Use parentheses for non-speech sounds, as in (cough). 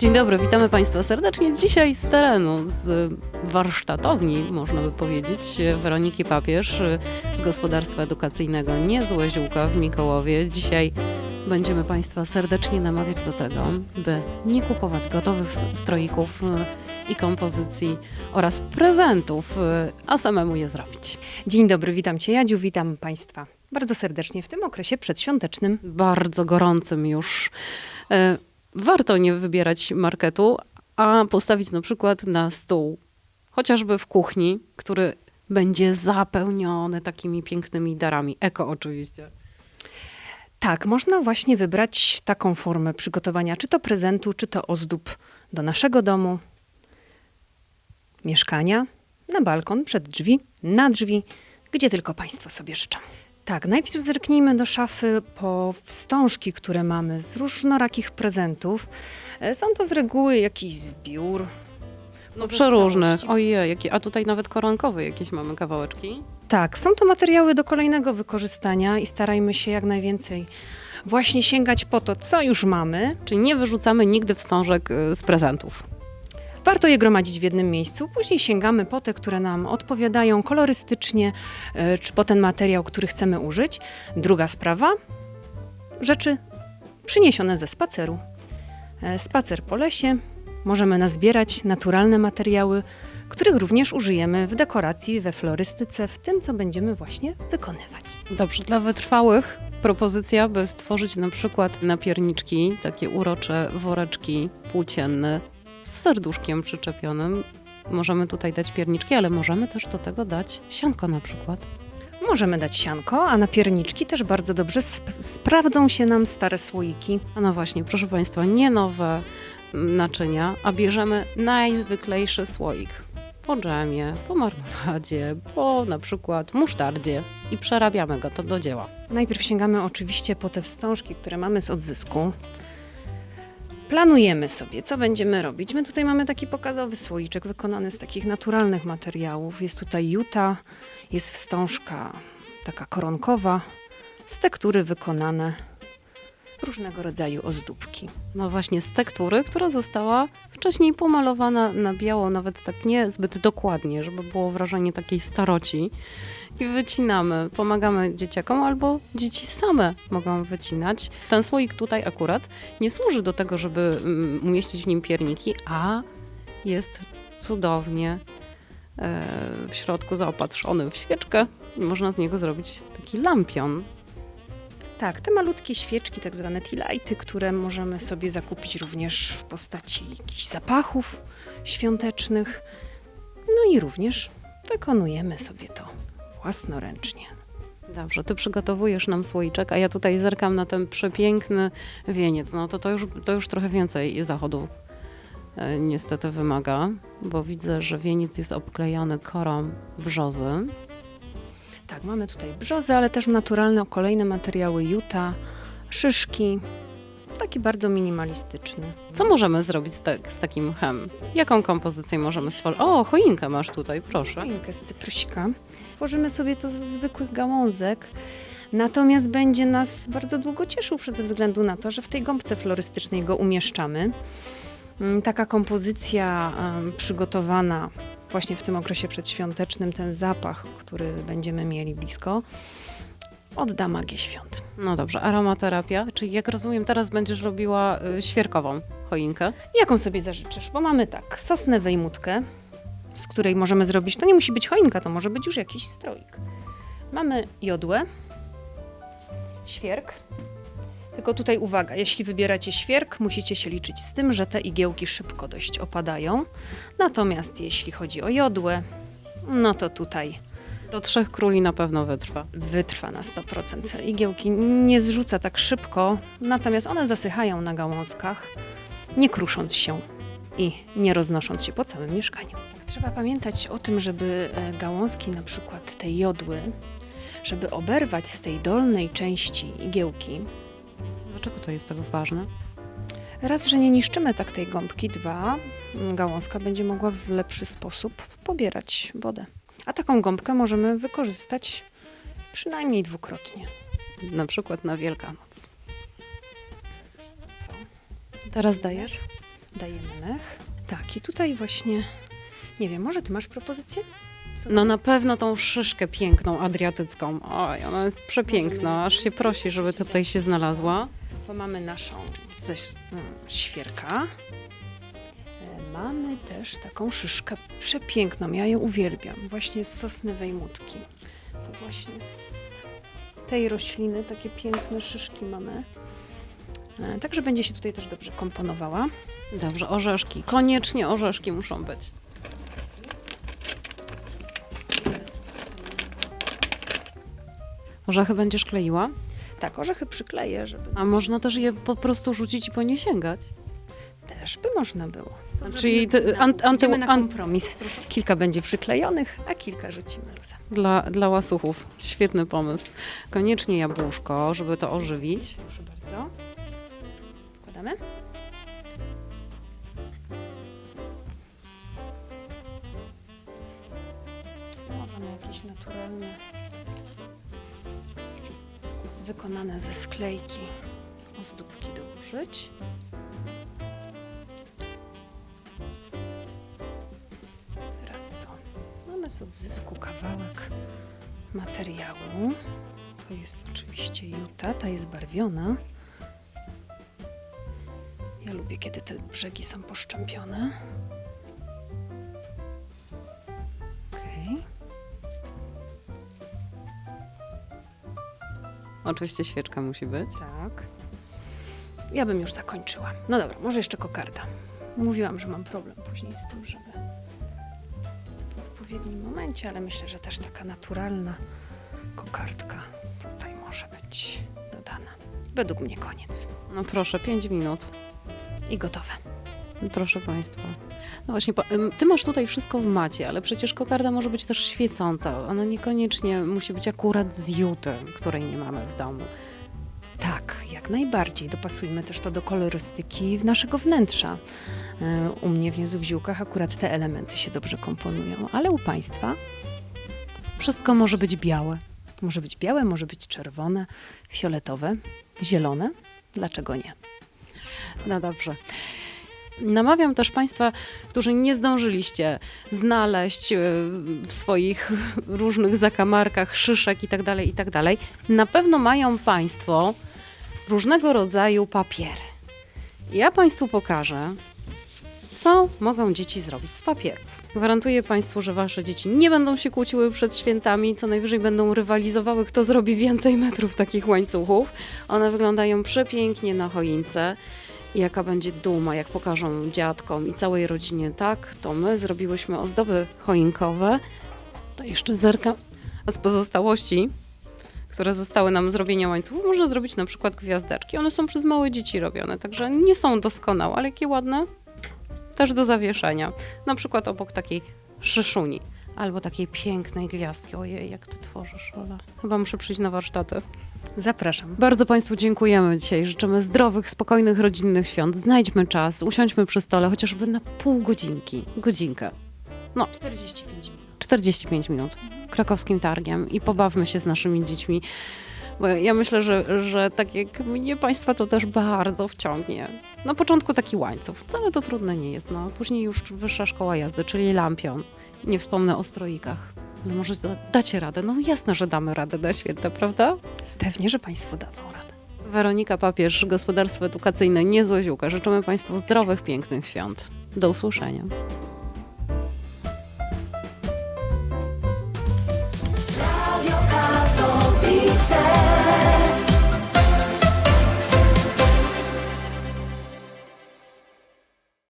Dzień dobry, witamy Państwa serdecznie. Dzisiaj z terenu, z warsztatowni, można by powiedzieć, Weroniki Papież z Gospodarstwa Edukacyjnego Niezłe Ziółka w Mikołowie. Dzisiaj będziemy Państwa serdecznie namawiać do tego, by nie kupować gotowych stroików y, i kompozycji oraz prezentów, y, a samemu je zrobić. Dzień dobry, witam Cię Jadziu, witam Państwa bardzo serdecznie w tym okresie przedświątecznym. Bardzo gorącym już. Warto nie wybierać marketu, a postawić na przykład na stół, chociażby w kuchni, który będzie zapełniony takimi pięknymi darami. Eko oczywiście. Tak, można właśnie wybrać taką formę przygotowania, czy to prezentu, czy to ozdób do naszego domu, mieszkania, na balkon, przed drzwi, na drzwi, gdzie tylko Państwo sobie życzą. Tak, najpierw zerknijmy do szafy po wstążki, które mamy z różnorakich prezentów. E, Są to z reguły jakiś zbiór. No przeróżnych. Ojej, a tutaj nawet koronkowe jakieś mamy kawałeczki. Tak, są to materiały do kolejnego wykorzystania i starajmy się jak najwięcej właśnie sięgać po to, co już mamy. Czyli nie wyrzucamy nigdy wstążek y, z prezentów. Warto je gromadzić w jednym miejscu, później sięgamy po te, które nam odpowiadają kolorystycznie, e, czy po ten materiał, który chcemy użyć. Druga sprawa, rzeczy przyniesione ze spaceru. E, Spacer po lesie, możemy nazbierać naturalne materiały, których również użyjemy w dekoracji, we florystyce, w tym, co będziemy właśnie wykonywać. Dobrze, dla wytrwałych propozycja, by stworzyć na przykład napierniczki, takie urocze woreczki płócienne z serduszkiem przyczepionym. Możemy tutaj dać pierniczki, ale możemy też do tego dać sianko na przykład. Możemy dać sianko, a na pierniczki też bardzo dobrze sp- sprawdzą się nam stare słoiki. A no właśnie, proszę Państwa, nie nowe mm, naczynia, a bierzemy najzwyklejszy słoik. Po dżemie, po marmoladzie, po na przykład musztardzie i przerabiamy go to do dzieła. Najpierw sięgamy oczywiście po te wstążki, które mamy z odzysku. Planujemy sobie, co będziemy robić. My tutaj mamy taki pokazowy słoiczek wykonany z takich naturalnych materiałów. Jest tutaj juta, jest wstążka taka koronkowa, z tektury wykonane różnego rodzaju ozdóbki. No właśnie z tektury, która została wcześniej pomalowana na biało, nawet tak nie zbyt dokładnie, żeby było wrażenie takiej staroci. I wycinamy, pomagamy dzieciakom, albo dzieci same mogą wycinać. Ten słoik tutaj akurat nie służy do tego, żeby mm, umieścić w nim pierniki, a jest cudownie e, w środku zaopatrzony w świeczkę. I można z niego zrobić taki lampion. Tak, te malutkie świeczki, tak zwane tea-lighty, które możemy sobie zakupić również w postaci jakichś zapachów świątecznych. No i również wykonujemy sobie to własnoręcznie. Dobrze, ty przygotowujesz nam słoiczek, a ja tutaj zerkam na ten przepiękny wieniec. No to to już, to już trochę więcej zachodu e, niestety wymaga, bo widzę, że wieniec jest obklejony korą brzozy. Tak, mamy tutaj brzozy, ale też naturalne kolejne materiały juta, szyszki. Taki bardzo minimalistyczny. Co możemy zrobić z, tak- z takim mchem? Jaką kompozycję możemy stworzyć? O, choinkę masz tutaj, proszę. Choinkę z cyprysika. Tworzymy sobie to ze zwykłych gałązek. Natomiast będzie nas bardzo długo cieszył ze względu na to, że w tej gąbce florystycznej go umieszczamy. Mm, Taka kompozycja przygotowana właśnie w tym okresie przedświątecznym, ten zapach, który będziemy mieli blisko, odda magię świąt. No dobrze, aromaterapia, czyli jak rozumiem, teraz będziesz robiła y, świerkową choinkę. Jaką sobie zażyczysz? Bo mamy tak, sosnę wejmutkę, z której możemy zrobić, to nie musi być choinka, to może być już jakiś stroik. Mamy jodłę, świerk. Tylko tutaj uwaga, jeśli wybieracie świerk, musicie się liczyć z tym, że te igiełki szybko dość opadają. Natomiast jeśli chodzi o jodłę, no to tutaj Do trzech króli na pewno wytrwa. wytrwa na 100%. Igiełki nie zrzuca tak szybko, natomiast one zasychają na gałązkach, nie krusząc się i nie roznosząc się po całym mieszkaniu. Trzeba pamiętać o tym, żeby e, gałązki na przykład tej jodły, żeby oberwać z tej dolnej części igiełki, Dlaczego to jest tak ważne? raz, że nie niszczymy tak tej gąbki, dwa, gałązka będzie mogła w lepszy sposób pobierać wodę. A taką gąbkę możemy wykorzystać przynajmniej dwukrotnie. Na przykład na Wielkanoc. Co? Teraz dajesz? Dajemy mech. Tak, i tutaj właśnie, nie wiem, może ty masz propozycję? Co No na pewno tą szyszkę piękną, adriatycką. Oj, ona jest przepiękna, aż się prosi, żeby tutaj się znalazła. Bo mamy naszą ze mm, świerka. E, Mamy też taką szyszkę przepiękną. Ja ją uwielbiam. Właśnie z sosny wejmutki. To właśnie z tej rośliny takie piękne szyszki mamy. E, Także będzie się tutaj też dobrze komponowała. Dobrze, orzeszki. Koniecznie orzeszki muszą być. Orzechy będziesz kleiła? Tak, orzechy przykleję, żeby A można też je po prostu rzucić i po nie sięgać. też by można było. To Czyli zrobimy ty- na- an- anty- idziemy na an- kompromis. Kilka będzie przyklejonych, a kilka rzucimy luzem. Dla, dla łasuchów. Świetny pomysł. Koniecznie jabłuszko, żeby to ożywić. Proszę bardzo. Wkładamy. Możemy jakieś naturalne, wykonane ze sklejki ozdóbki dołożyć. Teraz co? Mamy z odzysku kawałek materiału. To jest oczywiście juta, ta jest barwiona. Ja lubię, kiedy te brzegi są poszczępione. Oczywiście świeczka musi być. Tak. Ja bym już zakończyła. No dobra, może jeszcze kokarda. Mówiłam, że mam problem później z tym, żeby w odpowiednim momencie, ale myślę, że też taka naturalna kokardka tutaj może być dodana. Według mnie koniec. No proszę, 5 minut. I gotowe. Proszę Państwa. No właśnie, Ty masz tutaj wszystko w macie, ale przecież kokarda może być też świecąca. Ona niekoniecznie musi być akurat z juty, której nie mamy w domu. Tak, jak najbardziej. Dopasujmy też to do kolorystyki naszego wnętrza. E, U mnie w niezłych akurat te elementy się dobrze komponują, ale u Państwa Wszystko może być białe. może być białe, może być czerwone, fioletowe, zielone. Dlaczego nie? No dobrze. Namawiam też Państwa, którzy nie zdążyliście znaleźć e, w swoich (laughs) różnych zakamarkach szyszek i tak dalej, i tak. Na pewno mają Państwo różnego rodzaju papiery. Ja Państwu pokażę, co mogą dzieci zrobić z papierów. Gwarantuję Państwu, że Wasze dzieci nie będą się kłóciły przed świętami, co najwyżej będą rywalizowały, kto zrobi więcej metrów takich łańcuchów. One wyglądają przepięknie na choince. Jaka będzie duma, jak pokażą dziadkom i całej rodzinie, tak, to my zrobiłyśmy ozdoby choinkowe. To jeszcze zerka. Z pozostałości, które zostały nam zrobienia łańcuchów, można zrobić na przykład gwiazdeczki. One są przez małe dzieci robione, także nie są doskonałe, ale jakie ładne. Też do zawieszenia. Na przykład obok takiej szyszuni. Albo takiej pięknej gwiazdki. Ojej, jak ty tworzysz, Ola. Chyba muszę przyjść na warsztaty. Zapraszam. Bardzo Państwu dziękujemy dzisiaj. Życzymy zdrowych, spokojnych, rodzinnych świąt. Znajdźmy czas, usiądźmy przy stole, chociażby na pół godzinki, godzinkę, 45 minut. 45 minut krakowskim targiem i pobawmy się z naszymi dziećmi. Bo ja myślę, że, że tak jak mnie Państwa to też bardzo wciągnie. Na początku taki łańcuch, wcale to trudne nie jest. No, później już wyższa szkoła jazdy, czyli lampion. Nie wspomnę o stroikach. No może da- dacie radę? No jasne, że damy radę na święta, prawda? Pewnie, że Państwo dadzą radę. Weronika Papież, Gospodarstwo Edukacyjne Niezłe Ziółka. Życzymy Państwu zdrowych, pięknych świąt. Do usłyszenia.